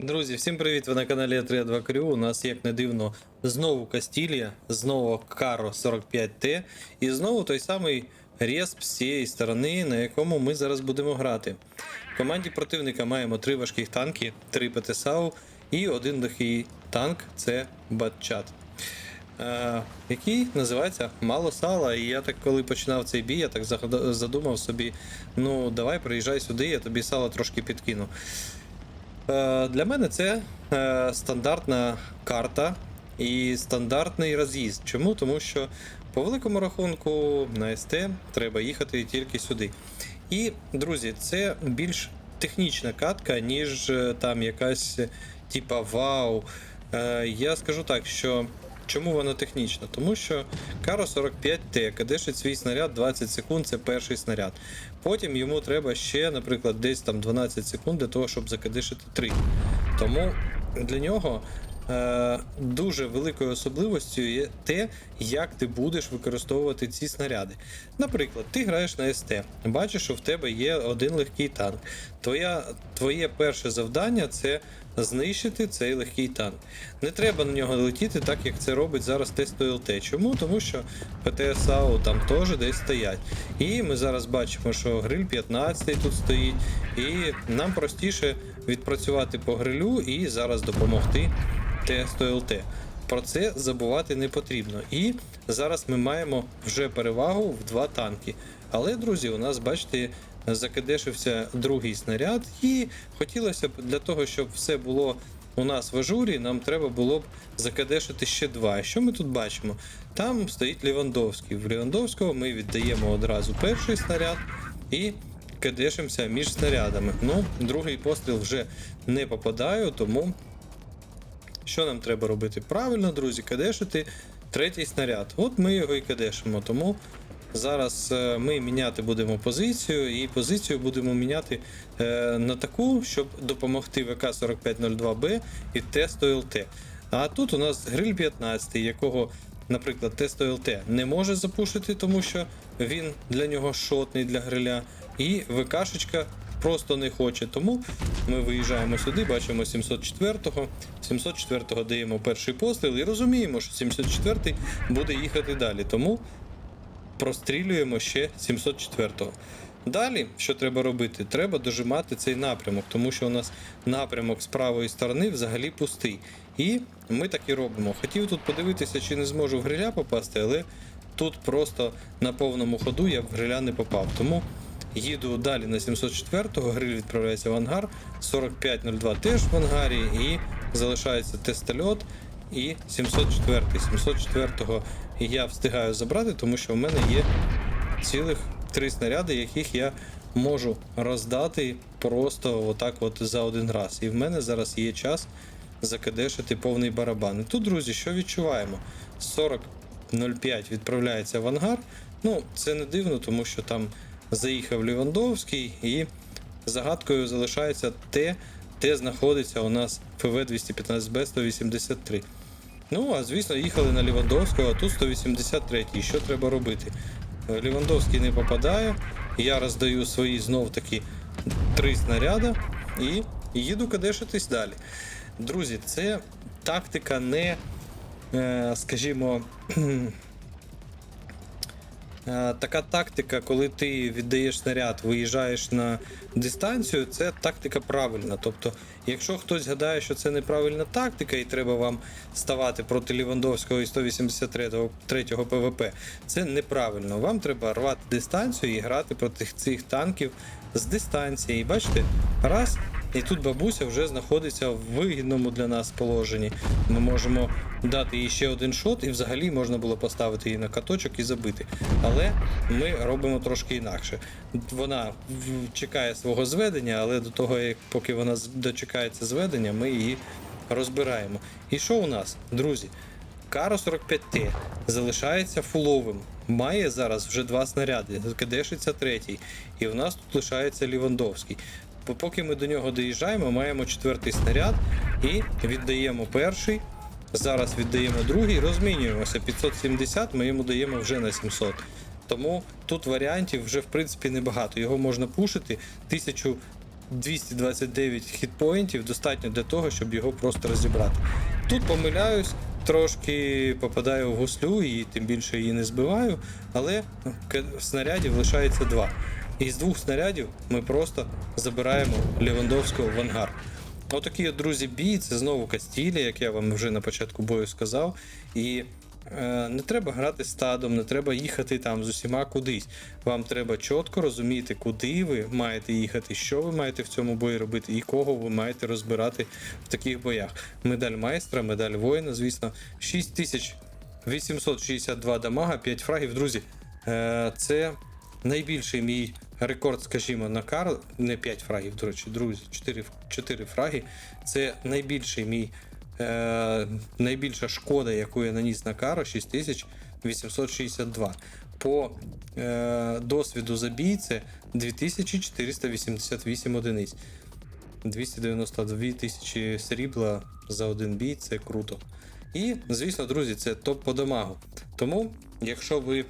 Друзі, всім привіт! Ви на каналі 32 Крю. У нас, як не дивно, знову Кастілія, знову Каро 45Т і знову той самий респ з цієї сторони, на якому ми зараз будемо грати. В команді противника маємо три важких танки, три ПТСАУ і один лихий танк це Батчат. Е, який називається Мало сала. І я так, коли починав цей бій, я так задумав собі: ну давай приїжджай сюди, я тобі сало трошки підкину. Е, Для мене це е, стандартна карта і стандартний роз'їзд. Чому? Тому що по великому рахунку на СТ треба їхати тільки сюди. І, друзі, це більш технічна катка, ніж е, там якась типа вау. Я скажу так, що. Чому воно технічно? Тому що Каро 45Т кадишить свій снаряд 20 секунд, це перший снаряд. Потім йому треба ще, наприклад, десь там 12 секунд для того, щоб закадишити 3. Тому для нього е, дуже великою особливостю є те, як ти будеш використовувати ці снаряди. Наприклад, ти граєш на СТ, бачиш, що в тебе є один легкий танк. Твоя, твоє перше завдання це знищити цей легкий танк. Не треба на нього летіти, так як це робить зараз тест ЛТ. Чому? Тому що ПТСАУ там теж десь стоять. І ми зараз бачимо, що гриль 15 тут стоїть, і нам простіше відпрацювати по грилю і зараз допомогти тесту ЛТ. Про це забувати не потрібно. І зараз ми маємо вже перевагу в два танки. Але, друзі, у нас, бачите, закидешився другий снаряд, і хотілося б для того, щоб все було у нас в ажурі, нам треба було б закадешити ще два. Що ми тут бачимо? Там стоїть Лівандовський. В Лівандовського ми віддаємо одразу перший снаряд і кадешимося між снарядами. Ну, другий постріл вже не попадаю, тому що нам треба робити? Правильно, друзі, кадешити третій снаряд. От ми його і кадешимо. Тому зараз е, ми міняти будемо позицію, і позицію будемо міняти е, на таку, щоб допомогти ВК-4502Б і тесту ЛТ. А тут у нас гриль 15, якого, наприклад, тесту ЛТ не може запушити, тому що він для нього шотний для гриля. І ВКшечка просто не хоче. Тому ми виїжджаємо сюди, бачимо 704-го. 704-го даємо перший постріл і розуміємо, що 704-й буде їхати далі. Тому прострілюємо ще 704-го. Далі, що треба робити? Треба дожимати цей напрямок, тому що у нас напрямок з правої сторони взагалі пустий. І ми так і робимо. Хотів тут подивитися, чи не зможу в гриля попасти, але тут просто на повному ходу я в гриля не попав. Тому їду далі на 704-го, гриль відправляється в ангар, 4502 теж в ангарі, і залишається тестольот і 704. 704-го я встигаю забрати, тому що в мене є цілих три снаряди, яких я можу роздати просто отак от за один раз. І в мене зараз є час закадешити повний барабан. І тут, друзі, що відчуваємо? 40.05 відправляється в ангар. Ну, це не дивно, тому що там заїхав Лівандовський і загадкою залишається те, де знаходиться у нас ФВ 215Б 183. Ну, а звісно, їхали на Лівандовського, а тут 183. І що треба робити? Лівандовський не попадає. Я роздаю свої знов таки три снаряда і їду кадешитись далі. Друзі, це тактика не, е, скажімо, Така тактика, коли ти віддаєш снаряд, виїжджаєш на дистанцію, це тактика правильна. Тобто, якщо хтось гадає, що це неправильна тактика, і треба вам ставати проти Лівандовського і 183-го третього ПВП, це неправильно. Вам треба рвати дистанцію і грати проти цих танків з дистанції. І бачите, раз. І тут бабуся вже знаходиться в вигідному для нас положенні. Ми можемо дати їй ще один шот, і взагалі можна було поставити її на каточок і забити. Але ми робимо трошки інакше. Вона чекає свого зведення, але до того, як поки вона дочекається зведення, ми її розбираємо. І що у нас, друзі? Каро 45Т залишається фуловим. Має зараз вже два снаряди, кадешиться третій. І в нас тут лишається Лівандовський. Поки ми до нього доїжджаємо, маємо четвертий снаряд і віддаємо перший. Зараз віддаємо другий, розмінюємося. 570 ми йому даємо вже на 700. Тому тут варіантів вже в принципі небагато. Його можна пушити. 1000 229 хітпоінтів достатньо для того, щоб його просто розібрати. Тут помиляюсь, трошки попадаю в гуслю і тим більше її не збиваю, але снарядів лишається два. І з двох снарядів ми просто забираємо Левандовського в ангар. Отакий от, друзі, бій, це знову Кастілія, як я вам вже на початку бою сказав. І е, не треба грати стадом, не треба їхати там з усіма кудись. Вам треба чітко розуміти, куди ви маєте їхати, що ви маєте в цьому бої робити і кого ви маєте розбирати в таких боях. Медаль майстра, медаль воїна, звісно, 6862 дамага, 5 фрагів. Друзі, е, це найбільший мій рекорд, скажімо, на кар. Не 5 фрагів, до речі, друзі, 4, 4 фраги. Це найбільший мій. Е, найбільша шкода, яку я наніс на кару, 6862. По е, досвіду забій це 2488 одиниць. 292 тисячі срібла за один бій це круто. І, звісно, друзі, це топ по дамагу. Тому, якщо ви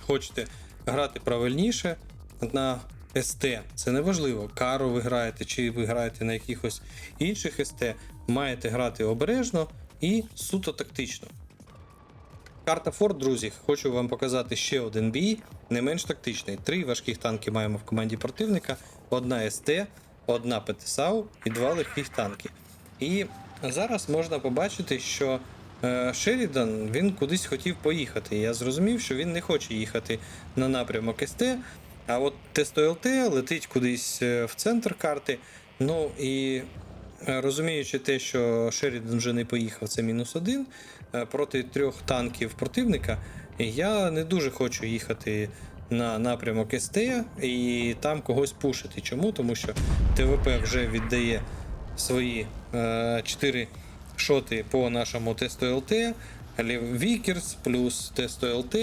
хочете грати правильніше на СТ, це не важливо, кару ви граєте, чи ви граєте на якихось інших СТ, маєте грати обережно і суто тактично. Карта Форт, друзі, хочу вам показати ще один бій, не менш тактичний. Три важких танки маємо в команді противника: одна СТ, одна ПТСАУ і два легких танки. І зараз можна побачити, що Шерідан він кудись хотів поїхати. Я зрозумів, що він не хоче їхати на напрямок СТ, а от Тесто ЛТ летить кудись е, в центр карти. Ну і Е, Розуміючи те, що Шерідан вже не поїхав, це мінус один е, проти трьох танків противника, я не дуже хочу їхати на напрямок СТ і там когось пушити. Чому? Тому що ТВП вже віддає свої 4 шоти по нашому тесту ЛТ, Вікерс плюс тесту ЛТ,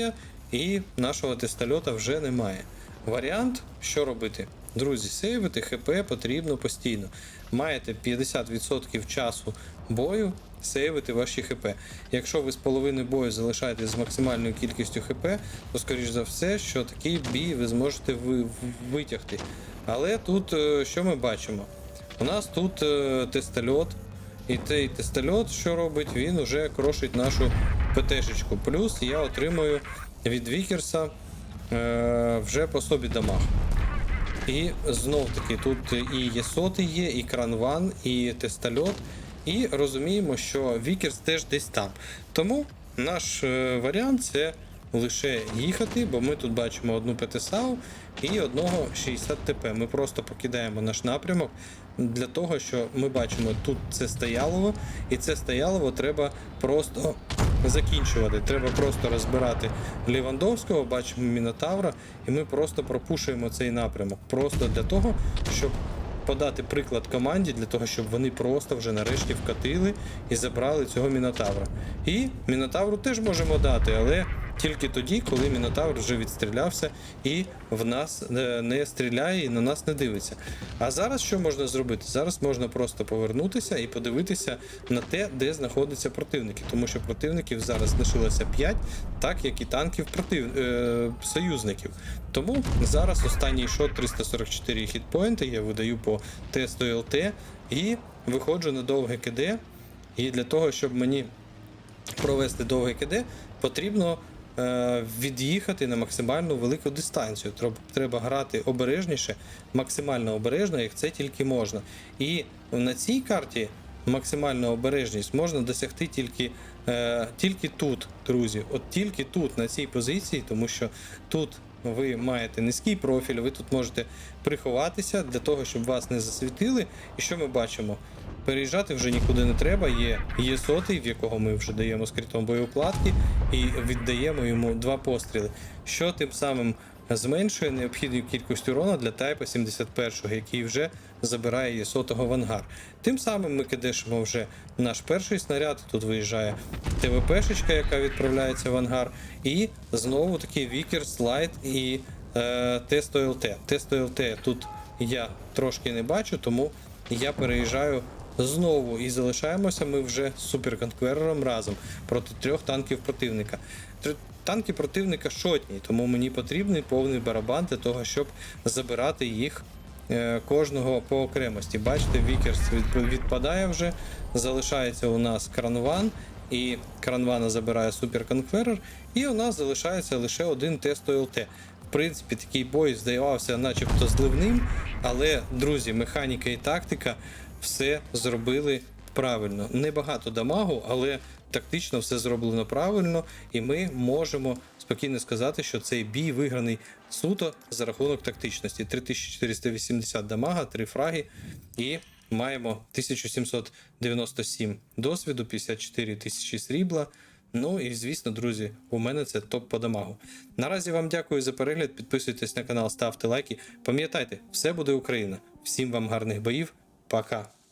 і нашого тестольота вже немає. Варіант, що робити? Друзі, сейвити ХП потрібно постійно. Маєте 50% часу бою сейвити ваші ХП. Якщо ви з половини бою залишаєтесь з максимальною кількістю ХП, то скоріш за все, що такий бій ви зможете витягти. Але тут е, що ми бачимо? У нас тут е, тестольот, і цей тестольот, що робить, він уже крошить нашу ПТшечку. Плюс я отримую від Вікерса е, вже по собі дамаг. І знов таки тут і Єсоти є, і Кранван, і Тестальот. І розуміємо, що Вікерс теж десь там. Тому наш е, варіант це лише їхати, бо ми тут бачимо одну ПТСАУ і одного 60 ТП. Ми просто покидаємо наш напрямок для того, що ми бачимо, тут це стоялово, і це стоялово треба просто закінчувати. Треба просто розбирати Лівандовського, бачимо Мінотавра, і ми просто пропушуємо цей напрямок. Просто для того, щоб подати приклад команді, для того, щоб вони просто вже нарешті вкатили і забрали цього Мінотавра. І Мінотавру теж можемо дати, але тільки тоді, коли Мінотавр вже відстрілявся і в нас е, не стріляє і на нас не дивиться. А зараз що можна зробити? Зараз можна просто повернутися і подивитися на те, де знаходяться противники, тому що противників зараз лишилося 5, так як і танків против... е... союзників. Тому зараз останній шот 344 хітпоінти я видаю по тесту ЛТ і виходжу на довге КД. І для того, щоб мені провести довге КД, потрібно від'їхати на максимально велику дистанцію. Треба грати обережніше, максимально обережно, як це тільки можна. І на цій карті максимальну обережність можна досягти тільки, е, тільки тут, друзі. От тільки тут, на цій позиції, тому що тут. Ви маєте низький профіль, ви тут можете приховатися для того, щоб вас не засвітили. І що ми бачимо? Переїжджати вже нікуди не треба. Є, є сотий, в якого ми вже даємо скритом боєукладки, і віддаємо йому два постріли, що тим самим зменшує необхідну кількість урона для тайпа 71-го, який вже забирає єсотого в ангар. Тим самим ми кидешимо вже наш перший снаряд. Тут виїжджає ТВПшечка, яка відправляється в ангар, і знову таки Вікер, слайд і е, Тесто ЛТ. Тесто ЛТ тут я трошки не бачу, тому я переїжджаю знову і залишаємося ми вже з суперконкверером разом проти трьох танків противника. Танки противника шотні, тому мені потрібний повний барабан для того, щоб забирати їх е, кожного по окремості. Бачите, Вікерс відпадає вже, залишається у нас кранван, і кранвана забирає суперконкверер, і у нас залишається лише один тест ОЛТ. В принципі, такий бой здавався, начебто зливним, але, друзі, механіка і тактика все зробили правильно. Небагато дамагу, але тактично все зроблено правильно, і ми можемо спокійно сказати, що цей бій виграний суто за рахунок тактичності. 3480 дамага, 3 фраги, і маємо 1797 досвіду, 54 тисячі срібла. Ну і звісно, друзі, у мене це топ по дамагу. Наразі вам дякую за перегляд. Підписуйтесь на канал, ставте лайки. Пам'ятайте, все буде Україна. Всім вам гарних боїв. Pra.